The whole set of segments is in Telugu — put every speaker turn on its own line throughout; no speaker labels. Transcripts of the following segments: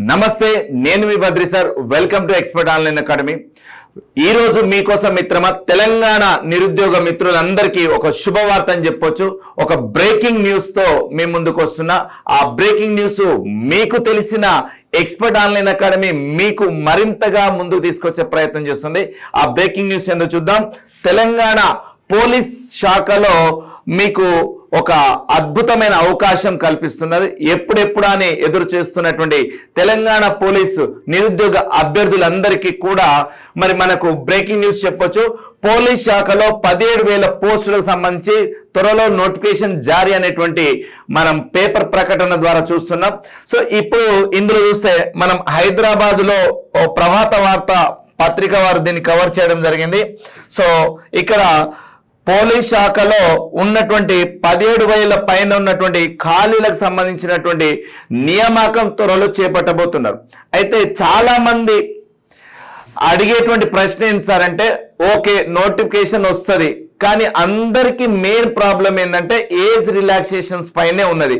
నమస్తే నేను మీ Badri sir. Welcome to expert online academy ఈరోజు మీకోసం మిత్రమా తెలంగాణ నిరుద్యోగ మిత్రులందరికీ ఒక శుభవార్త అని చెప్పొచ్చు. ఒక బ్రేకింగ్ న్యూస్తో మీ ముందుకు వస్తున్నా. ఆ బ్రేకింగ్ న్యూస్ మీకు తెలిసిన ఎక్స్పర్ట్ ఆన్లైన్ అకాడమీ మీకు మరింతగా ముందుకు తీసుకొచ్చే ప్రయత్నం చేస్తుంది. ఆ బ్రేకింగ్ న్యూస్ ఏందో చూద్దాం. తెలంగాణ పోలీస్ శాఖలో మీకు ఒక అద్భుతమైన అవకాశం కల్పిస్తున్నది. ఎప్పుడెప్పుడు అని ఎదురు చేస్తున్నటువంటి తెలంగాణ పోలీసు నిరుద్యోగ అభ్యర్థులందరికీ కూడా మరి మనకు బ్రేకింగ్ న్యూస్ చెప్పొచ్చు. పోలీస్ శాఖలో పదిహేడు వేల పోస్టులకు సంబంధించి త్వరలో నోటిఫికేషన్ జారీ అనేటువంటి మనం పేపర్ ప్రకటన ద్వారా చూస్తున్నాం. సో ఇప్పుడు ఇందులో చూస్తే మనం హైదరాబాద్లో ఓ ప్రభాత వార్త పత్రిక వారు దీన్ని కవర్ చేయడం జరిగింది. సో ఇక్కడ పోలీస్ శాఖలో ఉన్నటువంటి పదిహేడు వేల పైన ఉన్నటువంటి ఖాళీలకు సంబంధించినటువంటి నియామకం త్వరలో చేపట్టబోతున్నారు. అయితే చాలా మంది అడిగేటువంటి ప్రశ్న ఏంటి సార్ అంటే ఓకే నోటిఫికేషన్ వస్తుంది కానీ అందరికీ మెయిన్ ప్రాబ్లం ఏంటంటే ఏజ్ రిలాక్సేషన్స్ పైనే ఉన్నది.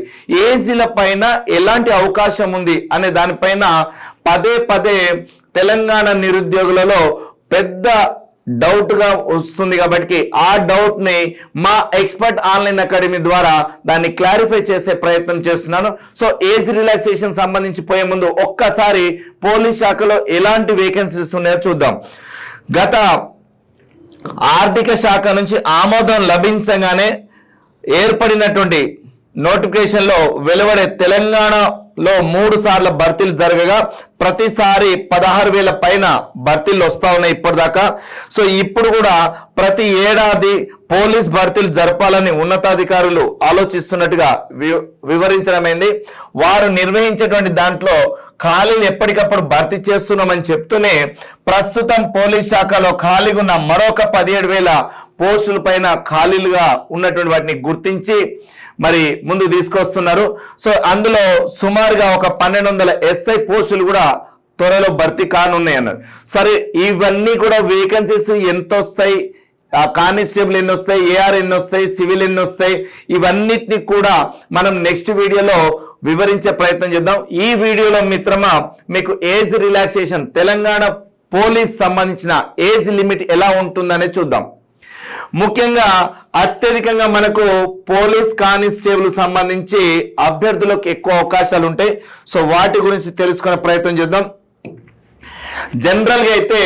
ఏజ్ల పైన ఎలాంటి అవకాశం ఉంది అనే దానిపైన పదే పదే తెలంగాణ నిరుద్యోగులలో పెద్ద డౌట్గా వస్తుంది కాబట్టి ఆ డౌట్ని మా ఎక్స్పర్ట్ ఆన్లైన్ అకాడమీ ద్వారా దాన్ని క్లారిఫై చేసే ప్రయత్నం చేస్తున్నాను. సో ఏజ్ రిలాక్సేషన్ సంబంధించి పోయే ముందు ఒక్కసారి పోలీస్ శాఖలో ఎలాంటి వేకెన్సీస్ ఉన్నాయో చూద్దాం. గత ఆర్థిక శాఖ నుంచి ఆమోదం లభించగానే ఏర్పడినటువంటి నోటిఫికేషన్లో వెలువడే తెలంగాణ లో మూడు సార్లు భర్తీలు జరగగా ప్రతిసారి పదహారు వేల పైన భర్తీలు వస్తా ఉన్నాయి ఇప్పటిదాకా. సో ఇప్పుడు కూడా ప్రతి ఏడాది పోలీస్ భర్తీలు జరపాలని ఉన్నతాధికారులు ఆలోచిస్తున్నట్టుగా వి- వివరించడమైంది. వారు నిర్వహించేటువంటి దాంట్లో ఖాళీలు ఎప్పటికప్పుడు భర్తీ చేస్తున్నామని చెప్తూనే ప్రస్తుతం పోలీస్ శాఖలో ఖాళీగా ఉన్న మరొక పదిహేడు వేల పోస్టుల పైన ఖాళీలుగా ఉన్నటువంటి వాటిని గుర్తించి మరి ముందు తీసుకొస్తున్నారు. సో అందులో సుమారుగా ఒక పన్నెండు వందల ఎస్ఐ పోస్టులు కూడా త్వరలో భర్తీ కానున్నాయి అన్నారు. సరే ఇవన్నీ కూడా వేకెన్సీస్ ఎంత వస్తాయి కానిస్టేబుల్ ఎన్ని వస్తాయి ఏఆర్ ఎన్ని వస్తాయి సివిల్ ఎన్ని వస్తాయి ఇవన్నిటిని కూడా మనం నెక్స్ట్ వీడియోలో వివరించే ప్రయత్నం చేద్దాం. ఈ వీడియోలో మిత్రమా మీకు ఏజ్ రిలాక్సేషన్ తెలంగాణ పోలీస్ సంబంధించిన ఏజ్ లిమిట్ ఎలా ఉంటుందనే చూద్దాం. ముఖ్యంగా అత్యధికంగా మనకు పోలీస్ కానిస్టేబుల్ సంబంధించి అభ్యర్థులకు ఎక్కువ అవకాశాలు ఉంటాయి. సో వాటి గురించి తెలుసుకునే ప్రయత్నం చేద్దాం. జనరల్గా అయితే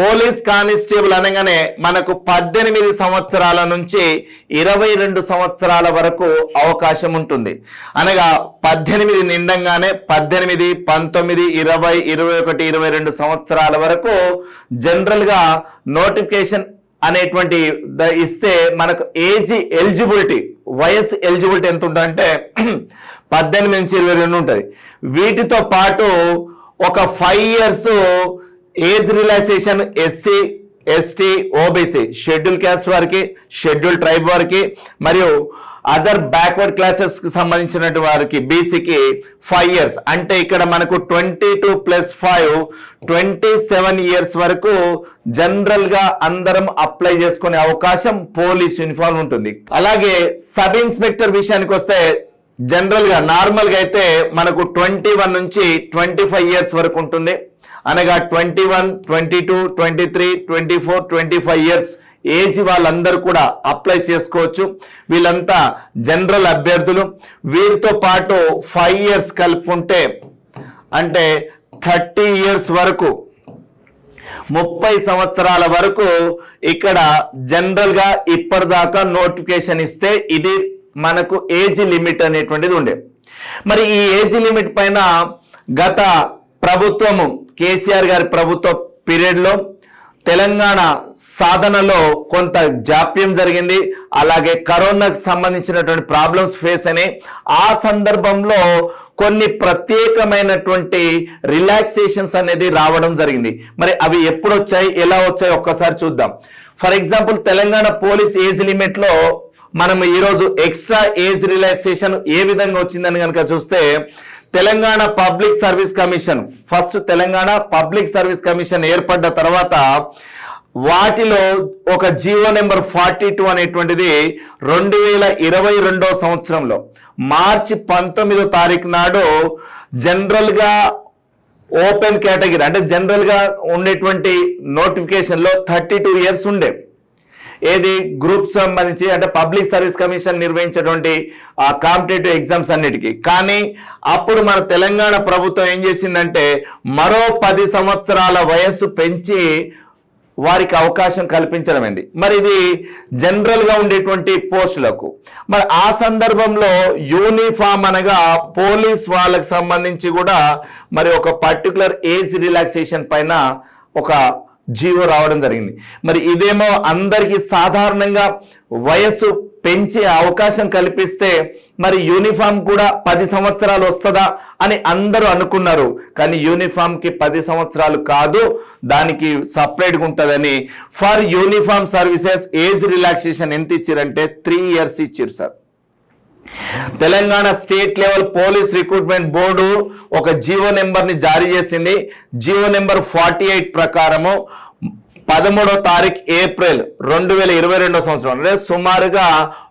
పోలీస్ కానిస్టేబుల్ అనగానే మనకు పద్దెనిమిది సంవత్సరాల నుంచి ఇరవై రెండు సంవత్సరాల వరకు అవకాశం ఉంటుంది. అనగా పద్దెనిమిది నిండంగానే పద్దెనిమిది పంతొమ్మిది ఇరవై ఇరవై ఒకటి ఇరవై రెండు సంవత్సరాల వరకు జనరల్గా నోటిఫికేషన్ అనేటువంటి ద- ఇస్తే మనకు ఏజ్ ఎలిజిబిలిటీ వయసు ఎలిజిబిలిటీ ఎంత ఉంటుందంటే పద్దెనిమిది నుంచి ఇరవై రెండు ఉంటుంది. వీటితో పాటు ఒక five years age relaxation SC ST OBC schedule caste వారికి షెడ్యూల్ ట్రైబ్ వారికి మరియు అదర్ బ్యాక్వర్డ్ క్లాసెస్కి సంబంధించినటువంటి వారికి బీసీకి ఫైవ్ ఇయర్స్ అంటే ఇక్కడ మనకు twenty two plus five twenty seven years వరకు జనరల్గా అందరం అప్లై చేసుకునే అవకాశం పోలీస్ యూనిఫామ్ ఉంటుంది. అలాగే సబ్ ఇన్స్పెక్టర్ విషయానికి వస్తే జనరల్గా నార్మల్గా అయితే మనకు ట్వంటీ వన్ నుంచి ట్వంటీ ఫైవ్ ఇయర్స్ వరకు ఉంటుంది. అనగా twenty one twenty two twenty three twenty four twenty five years AG వాళ్ళందరూ కూడా అప్లై చేసుకోవచ్చు. వీళ్ళంతా జనరల్ అభ్యర్థులు. వీరితో పాటు ఫైవ్ ఇయర్స్ కలుపుకుంటే అంటే థర్టీ ఇయర్స్ వరకు ముప్పై సంవత్సరాల వరకు ఇక్కడ జనరల్గా ఇప్పటిదాకా నోటిఫికేషన్ ఇస్తే ఇది మనకు ఏజీ లిమిట్ అనేటువంటిది ఉండే. మరి ఈ ఏజీ లిమిట్ పైన గత ప్రభుత్వము కేసీఆర్ గారి ప్రభుత్వ పీరియడ్లో తెలంగాణ సాధనలో కొంత జాప్యం జరిగింది. అలాగే కరోనాకు సంబంధించినటువంటి ప్రాబ్లమ్స్ ఫేస్ అయినాయి. ఆ సందర్భంలో కొన్ని ప్రత్యేకమైనటువంటి రిలాక్సేషన్స్ అనేది రావడం జరిగింది. మరి అవి ఎప్పుడు వచ్చాయి ఎలా వచ్చాయి ఒక్కసారి చూద్దాం. For example Telangana police age లిమిట్లో మనం ఈరోజు ఎక్స్ట్రా ఏజ్ రిలాక్సేషన్ ఏ విధంగా వచ్చిందని కనుక చూస్తే Telangana public service commission first Telangana public service commission ఏర్పడ్డ తర్వాత వాటిలో ఒక జీవో నెంబర్ ఫార్టీ టూ అనేటువంటిది రెండు వేల ఇరవై రెండో సంవత్సరంలో మార్చి పంతొమ్మిదో తారీఖు నాడు జనరల్గా ఓపెన్ కేటగిరీ అంటే జనరల్గా ఉండేటువంటి నోటిఫికేషన్లో థర్టీ టూ ఇయర్స్ ఉండే. ఏది? గ్రూప్ సంబంధించి అంటే పబ్లిక్ సర్వీస్ కమిషన్ నిర్వహించేటువంటి ఆ కాంపిటేటివ్ ఎగ్జామ్స్ అన్నిటికీ. కానీ అప్పుడు మన తెలంగాణ ప్రభుత్వం ఏం చేసిందంటే మరో పది సంవత్సరాల వయస్సు పెంచి వారికి అవకాశం కల్పించడమైంది మరి ఇది జనరల్గా ఉండేటువంటి పోస్టులకు. మరి ఆ సందర్భంలో యూనిఫామ్ అనగా పోలీస్ వాళ్ళకి సంబంధించి కూడా మరి ఒక పర్టికులర్ ఏజ్ రిలాక్సేషన్ పైన ఒక జీవో రావడం జరిగింది. మరి ఇదేమో అందరికీ సాధారణంగా వయస్సు పెంచే అవకాశం కల్పిస్తే మరి యూనిఫామ్ కూడా పది సంవత్సరాలు వస్తుందా అని అందరూ అనుకున్నారు. కానీ యూనిఫామ్కి పది సంవత్సరాలు కాదు దానికి సపరేట్గా ఉంటుందని for uniform services age relaxation ఎంత ఇచ్చారంటే త్రీ ఇయర్స్ ఇచ్చారు sir. Telangana state level police recruitment board ఒక జీవో నెంబర్ని జారీ చేసింది. జీవో నెంబర్ ఫార్టీ ఎయిట్ ప్రకారము పదమూడో తారీఖు ఏప్రిల్ రెండు వేల ఇరవై రెండో సంవత్సరం. అంటే సుమారుగా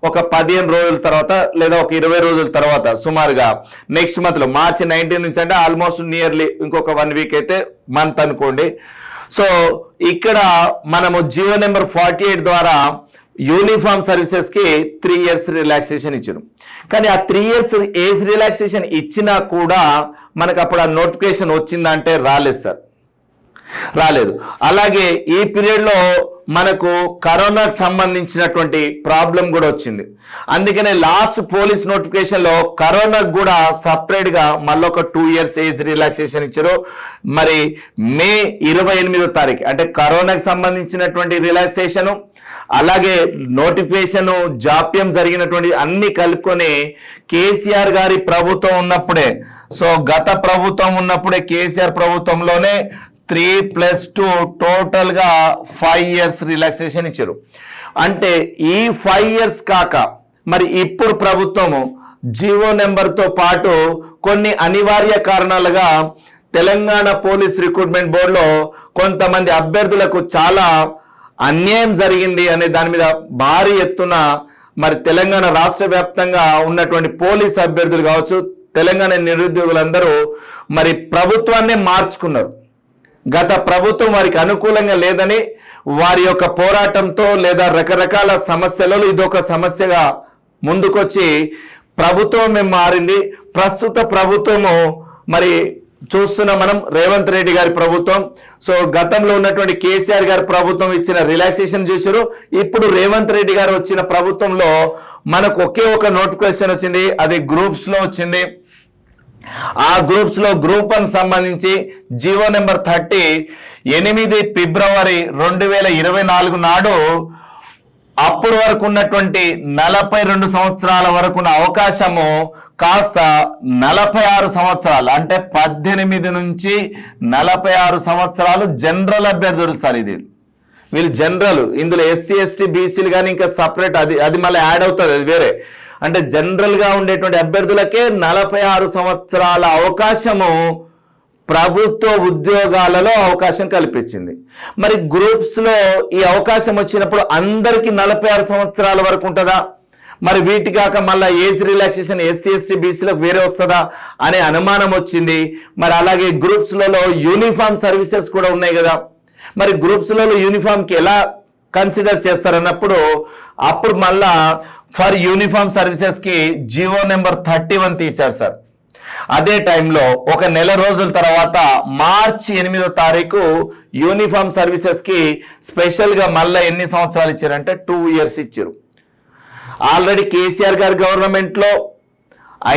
ఒక పదిహేను రోజుల తర్వాత లేదా ఒక ఇరవై రోజుల తర్వాత సుమారుగా నెక్స్ట్ మంత్లో మార్చి నైన్టీన్ నుంచి అంటే ఆల్మోస్ట్ నియర్లీ ఇంకొక వన్ వీక్ అయితే మంత్ అనుకోండి. సో ఇక్కడ మనము జియో నెంబర్ ఫార్టీ ఎయిట్ ద్వారా యూనిఫామ్ సర్వీసెస్కి త్రీ ఇయర్స్ రిలాక్సేషన్ ఇచ్చారు కానీ ఆ త్రీ ఇయర్స్ ఏజ్ రిలాక్సేషన్ ఇచ్చినా కూడా మనకు అప్పుడు ఆ నోటిఫికేషన్ వచ్చిందంటే రాలేదు సార్. రాలేదు. అలాగే ఈ పీరియడ్లో మనకు కరోనాకు సంబంధించినటువంటి ప్రాబ్లం కూడా వచ్చింది. అందుకనే లాస్ట్ పోలీస్ నోటిఫికేషన్లో కరోనాకు కూడా సపరేట్గా మళ్ళొక మళ్ళీ ఒక టూ ఇయర్స్ ఏజ్ రిలాక్సేషన్ ఇచ్చారు. మరి మే ఇరవై ఎనిమిదో తారీఖు అంటే కరోనాకు సంబంధించినటువంటి రిలాక్సేషన్ అలాగే నోటిఫికేషన్ జాప్యం జరిగినటువంటి అన్ని కలుపుకొని కేసీఆర్ గారి ప్రభుత్వం ఉన్నప్పుడే. సో గత ప్రభుత్వం ఉన్నప్పుడే కేసీఆర్ ప్రభుత్వంలోనే త్రీ ప్లస్ టూ టోటల్గా ఫైవ్ ఇయర్స్ రిలాక్సేషన్ ఇచ్చారు. అంటే ఈ ఫైవ్ ఇయర్స్ కాక మరి ఇప్పుడు ప్రభుత్వము జీవో నెంబర్తో పాటు కొన్ని అనివార్య కారణాలుగా తెలంగాణ పోలీస్ రిక్రూట్మెంట్ బోర్డులో కొంతమంది అభ్యర్థులకు చాలా అన్యాయం జరిగింది అనే దాని మీద భారీ ఎత్తున మరి తెలంగాణ రాష్ట్ర వ్యాప్తంగా ఉన్నటువంటి పోలీస్ అభ్యర్థులు కావచ్చు తెలంగాణ నిరుద్యోగులందరూ మరి ప్రభుత్వాన్నే మార్చుకున్నారు. గత ప్రభుత్వం వారికి అనుకూలంగా లేదని వారి యొక్క పోరాటంతో లేదా రకరకాల సమస్యలలో ఇదొక సమస్యగా ముందుకొచ్చి ప్రభుత్వం మేము మారింది. ప్రస్తుత ప్రభుత్వము మరి చూస్తున్న మనం రేవంత్ రెడ్డి గారి ప్రభుత్వం. సో గతంలో ఉన్నటువంటి కేసీఆర్ గారి ప్రభుత్వం ఇచ్చిన రిలాక్సేషన్ చేశారు. ఇప్పుడు రేవంత్ రెడ్డి గారు వచ్చిన ప్రభుత్వంలో మనకు ఒకే ఒక నోటిఫికేషన్ వచ్చింది అది గ్రూప్స్లో వచ్చింది. ఆ గ్రూప్స్లో గ్రూప్ వన్ సంబంధించి జీవో నెంబర్ థర్టీ ఎనిమిది ఫిబ్రవరి రెండు వేల ఇరవై నాలుగు నాడు అప్పుడు వరకు ఉన్నటువంటి నలభై రెండు సంవత్సరాల వరకు ఉన్న అవకాశము కాస్త నలభై ఆరు సంవత్సరాలు అంటే పద్దెనిమిది నుంచి నలభై ఆరు సంవత్సరాలు జనరల్ అభ్యర్థులు సార్ ఇది. వీళ్ళు జనరల్ ఇందులో ఎస్సీ ఎస్టీ బీసీలు కానీ ఇంకా సపరేట్ అది అది మళ్ళీ యాడ్ అవుతుంది అది వేరే. అంటే జనరల్గా ఉండేటువంటి అభ్యర్థులకే నలభై ఆరు సంవత్సరాల అవకాశము ప్రభుత్వ ఉద్యోగాలలో అవకాశం కల్పించింది. మరి గ్రూప్స్లో ఈ అవకాశం వచ్చినప్పుడు అందరికీ నలభై ఆరు సంవత్సరాల వరకు ఉంటుందా? మరి వీటి కాక మళ్ళీ ఏజ్ రిలాక్సేషన్ ఎస్సీ ఎస్టీ బీసీలకు వేరే వస్తుందా అనే అనుమానం వచ్చింది. మరి అలాగే గ్రూప్స్లలో యూనిఫామ్ సర్వీసెస్ కూడా ఉన్నాయి కదా. మరి గ్రూప్స్లలో యూనిఫామ్కి ఎలా కన్సిడర్ చేస్తారన్నప్పుడు అప్పుడు మళ్ళా ఫర్ యూనిఫామ్ సర్వీసెస్కి జియో నెంబర్ థర్టీ వన్ తీశారు సార్. అదే టైంలో ఒక నెల రోజుల తర్వాత మార్చి ఎనిమిదో తారీఖు యూనిఫామ్ సర్వీసెస్కి స్పెషల్గా మళ్ళీ ఎన్ని సంవత్సరాలు ఇచ్చారంటే టూ ఇయర్స్ ఇచ్చారు. ఆల్రెడీ కేసీఆర్ గారి గవర్నమెంట్లో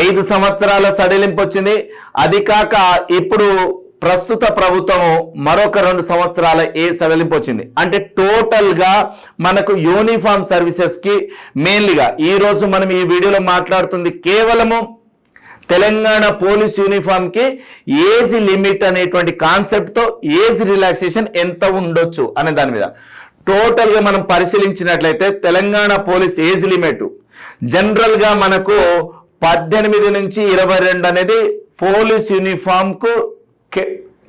ఐదు సంవత్సరాల సడలింపు వచ్చింది. అది కాక ఇప్పుడు ప్రస్తుత ప్రభుత్వము మరొక రెండు సంవత్సరాల ఏ సడలింపు వచ్చింది? అంటే టోటల్గా మనకు యూనిఫామ్ సర్వీసెస్కి మెయిన్లీగా ఈరోజు మనం ఈ వీడియోలో మాట్లాడుతుంది కేవలము తెలంగాణ పోలీస్ యూనిఫామ్కి ఏజ్ లిమిట్ అనేటువంటి కాన్సెప్ట్తో ఏజ్ రిలాక్సేషన్ ఎంత ఉండొచ్చు అనే దాని మీద. టోటల్గా మనం పరిశీలించినట్లయితే తెలంగాణ పోలీస్ ఏజ్ లిమిట్ జనరల్గా మనకు పద్దెనిమిది నుంచి ఇరవై రెండు అనేది పోలీస్ యూనిఫామ్కు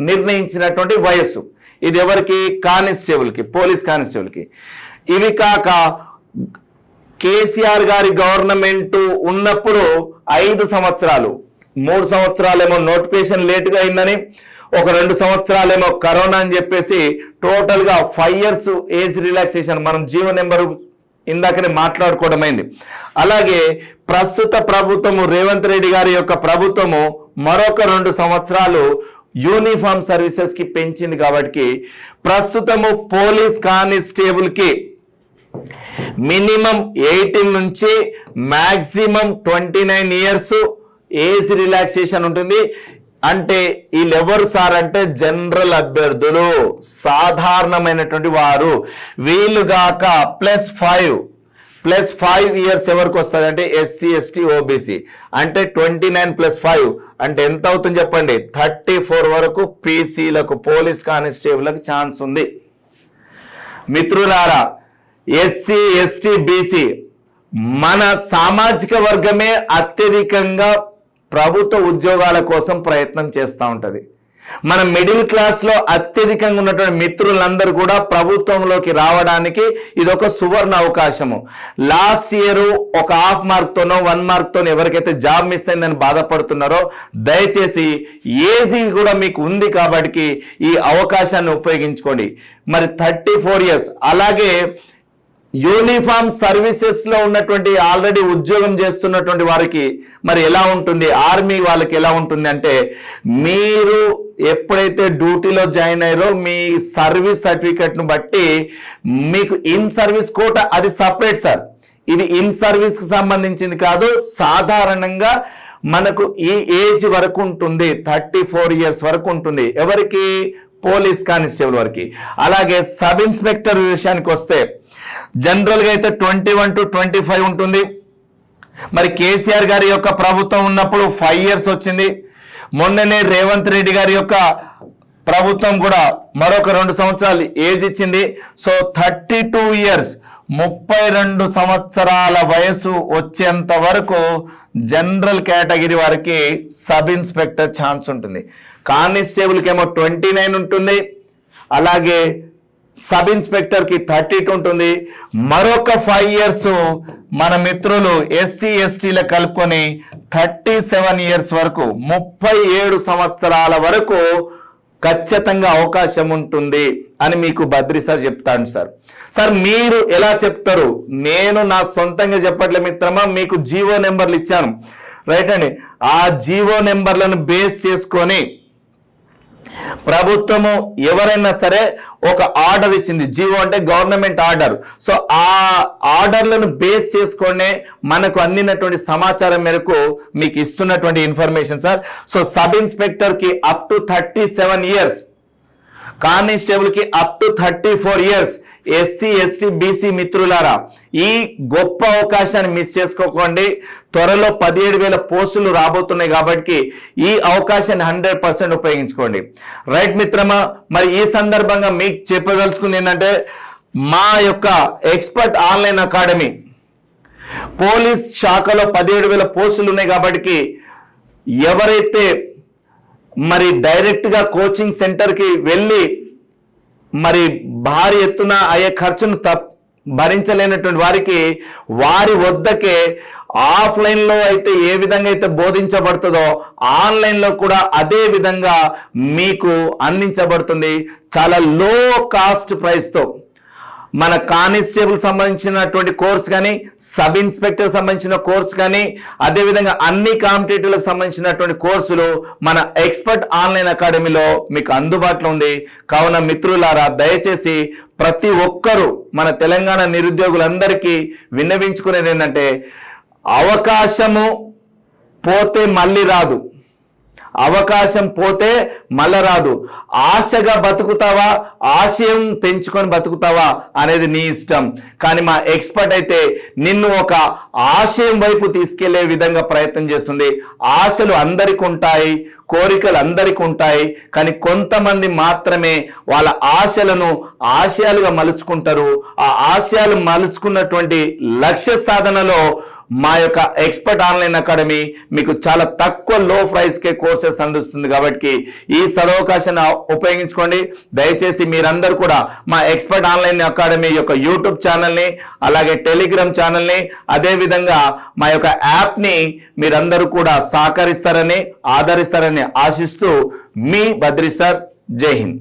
నిర్ణయించినటువంటి వయస్సు. ఇది ఎవరికి? కానిస్టేబుల్కి పోలీస్ కానిస్టేబుల్కి. ఇవి కాక కేసీఆర్ గారి గవర్నమెంట్ ఉన్నప్పుడు ఐదు సంవత్సరాలు. మూడు సంవత్సరాలేమో నోటిఫికేషన్ లేటుగా అయిందని ఒక రెండు సంవత్సరాలేమో కరోనా అని చెప్పేసి టోటల్గా ఫైవ్ ఇయర్స్ ఏజ్ రిలాక్సేషన్ మనం జీవో నెంబర్ ఇందాకనే మాట్లాడుకోవడమైంది అలాగే ప్రస్తుత ప్రభుత్వము రేవంత్ రెడ్డి గారి యొక్క ప్రభుత్వము మరొక రెండు సంవత్సరాలు యూనిఫామ్ సర్వీసెస్కి పెంచింది కాబట్టి ప్రస్తుతము పోలీస్ కానిస్టేబుల్కి మినిమం ఎయిటీన్ నుంచి maximum twenty nine years age relaxation ఉంటుంది. అంటే వీళ్ళు ఎవరు సార్ అంటే జనరల్ అభ్యర్థులు సాధారణమైనటువంటి వారు. వీళ్ళు గాక plus five plus five years ఎవరికి వస్తుంది అంటే ఎస్సీ ఎస్టీ ఓబీసీ. అంటే ట్వంటీ నైన్ ప్లస్ ఫైవ్ అంటే ఎంత అవుతుంది చెప్పండి? థర్టీ ఫోర్ వరకు పీసీలకు పోలీస్ కానిస్టేబుల్కి ఛాన్స్ ఉంది. మిత్రులారా ఎస్సీ ఎస్టీ బీసీ మన సామాజిక వర్గమే అత్యధికంగా ప్రభుత్వ ఉద్యోగాల కోసం ప్రయత్నం చేస్తూ ఉంటుంది. మన మిడిల్ క్లాస్లో అత్యధికంగా ఉన్నటువంటి మిత్రులందరూ కూడా ప్రభుత్వంలోకి రావడానికి ఇది ఒక సువర్ణ అవకాశము. లాస్ట్ ఇయర్ ఒక హాఫ్ మార్క్ తోనో వన్ మార్క్ తోనో ఎవరికైతే జాబ్ మిస్ అయిందని బాధపడుతున్నారో దయచేసి ఏజీ కూడా మీకు ఉంది కాబట్టి ఈ అవకాశాన్ని ఉపయోగించుకోండి. మరి థర్టీ ఫోర్ ఇయర్స్ అలాగే యూనిఫామ్ సర్వీసెస్లో ఉన్నటువంటి ఆల్రెడీ ఉద్యోగం చేస్తున్నటువంటి వారికి మరి ఎలా ఉంటుంది? ఆర్మీ వాళ్ళకి ఎలా ఉంటుంది అంటే మీరు ఎప్పుడైతే డ్యూటీలో జాయిన్ అయ్యారో మీ సర్వీస్ సర్టిఫికెట్ను బట్టి మీకు ఇన్ సర్వీస్ కోట అది సపరేట్ సార్. ఇది ఇన్ సర్వీస్కి సంబంధించింది కాదు సాధారణంగా మనకు ఈ ఏజ్ వరకు ఉంటుంది థర్టీ ఫోర్ ఇయర్స్ వరకు ఉంటుంది. ఎవరికి? పోలీస్ కానిస్టేబుల్ వరకు. అలాగే సబ్ ఇన్స్పెక్టర్ విషయానికి వస్తే జనరల్గా అయితే twenty one to twenty five ఉంటుంది. మరి కేసీఆర్ గారి యొక్క ప్రభుత్వం ఉన్నప్పుడు ఫైవ్ ఇయర్స్ వచ్చింది. మొన్ననే రేవంత్ రెడ్డి గారి యొక్క ప్రభుత్వం కూడా మరొక రెండు సంవత్సరాలు ఏజ్ ఇచ్చింది. సో థర్టీ టూ ఇయర్స్ ముప్పై రెండు సంవత్సరాల వయసు వచ్చేంత వరకు జనరల్ కేటగిరీ వారికి సబ్ ఇన్స్పెక్టర్ ఛాన్స్ ఉంటుంది. కానిస్టేబుల్కి ఏమో ట్వంటీ నైన్ ఉంటుంది. అలాగే సబ్ ఇన్స్పెక్టర్కి థర్టీ టూ ఉంటుంది. మరొక ఫైవ్ ఇయర్స్ మన మిత్రులు ఎస్సీ ఎస్టీల కలుపుకొని థర్టీ సెవెన్ ఇయర్స్ వరకు ముప్పై ఏడు సంవత్సరాల వరకు ఖచ్చితంగా అవకాశం ఉంటుంది అని మీకు బద్రి సార్ చెప్తాను సార్. సార్ మీరు ఎలా చెప్తారు? నేను నా సొంతంగా చెప్పట్లే మిత్రమా మీకు జీవో నెంబర్లు ఇచ్చాను. రైట్ అండి. ఆ జీవో నెంబర్లను బేస్ చేసుకొని ప్రభుత్వము ఎవరైనా సరే ఒక ఆర్డర్ ఇచ్చింది. జీవో అంటే గవర్నమెంట్ ఆర్డర్. సో ఆ ఆర్డర్లను బేస్ చేసుకునే మనకు అందినటువంటి సమాచారం మేరకు మీకు ఇస్తున్నటువంటి information sir. So sub ఇన్స్పెక్టర్కి up to thirty seven years కానిస్టేబుల్కి up to thirty four years SC ST BC మిత్రులారా ఈ గొప్ప అవకాశాన్ని మిస్ చేసుకోకండి. త్వరలో పదిహేడు వేల పోస్టులు రాబోతున్నాయి కాబట్టి ఈ అవకాశాన్ని హండ్రెడ్ పర్సెంట్ ఉపయోగించుకోండి. రైట్ మిత్రమా మరి ఈ సందర్భంగా మీకు చెప్పదలుచుకుంది ఏంటంటే మా యొక్క ఎక్స్పర్ట్ ఆన్లైన్ అకాడమీ పోలీస్ శాఖలో పదిహేడు వేల పోస్టులు ఉన్నాయి కాబట్టి ఎవరైతే మరి డైరెక్ట్గా కోచింగ్ సెంటర్కి వెళ్ళి మరి భారీ ఎత్తున అయ్యే ఖర్చును తప్ భరించలేనటువంటి వారికి వారి వద్దకే ఆఫ్లైన్లో అయితే ఏ విధంగా అయితే బోధించబడుతుందో ఆన్లైన్లో కూడా అదే విధంగా మీకు అందించబడుతుంది. చాలా లో కాస్ట్ ప్రైస్తో మన కానిస్టేబుల్ సంబంధించినటువంటి కోర్స్ కానీ సబ్ ఇన్స్పెక్టర్ సంబంధించిన కోర్స్ కానీ అదేవిధంగా అన్ని కాంపిటేటివ్లకు సంబంధించినటువంటి కోర్సులు మన ఎక్స్పర్ట్ ఆన్లైన్ అకాడమీలో మీకు అందుబాటులో ఉంది. కావున మిత్రులారా దయచేసి ప్రతి ఒక్కరూ మన తెలంగాణ నిరుద్యోగులందరికీ విన్నవించుకునేది ఏంటంటే అవకాశము పోతే మళ్ళీ రాదు. అవకాశం పోతే మళ్ళా రాదు ఆశగా బతుకుతావా? ఆశయం పెంచుకొని బతుకుతావా అనేది నీ ఇష్టం. కానీ మా ఎక్స్పర్ట్ అయితే నిన్ను ఒక ఆశయం వైపు తీసుకెళ్ళే విధంగా ప్రయత్నం చేస్తుంది. ఆశలు అందరికి ఉంటాయి కోరికలు అందరికి ఉంటాయి కానీ కొంతమంది మాత్రమే వాళ్ళ ఆశలను ఆశయాలుగా మలుచుకుంటారు. ఆ ఆశయాలు మలుచుకున్నటువంటి లక్ష్య సాధనలో మా యొక్క ఎక్స్పర్ట్ ఆన్లైన్ అకాడమీ మీకు చాలా తక్కువ లో ప్రైస్కే కోర్సెస్ అందిస్తుంది కాబట్టి ఈ సదవకాశాన్ని ఉపయోగించుకోండి. దయచేసి మీరందరూ కూడా మా ఎక్స్పర్ట్ ఆన్లైన్ అకాడమీ యొక్క యూట్యూబ్ ఛానల్ని అలాగే టెలిగ్రామ్ ఛానల్ని అదేవిధంగా మా యొక్క యాప్ని మీరందరూ కూడా సహకరిస్తారని ఆదరిస్తారని ఆశిస్తూ మీ బద్రి సార్ జై హింద్.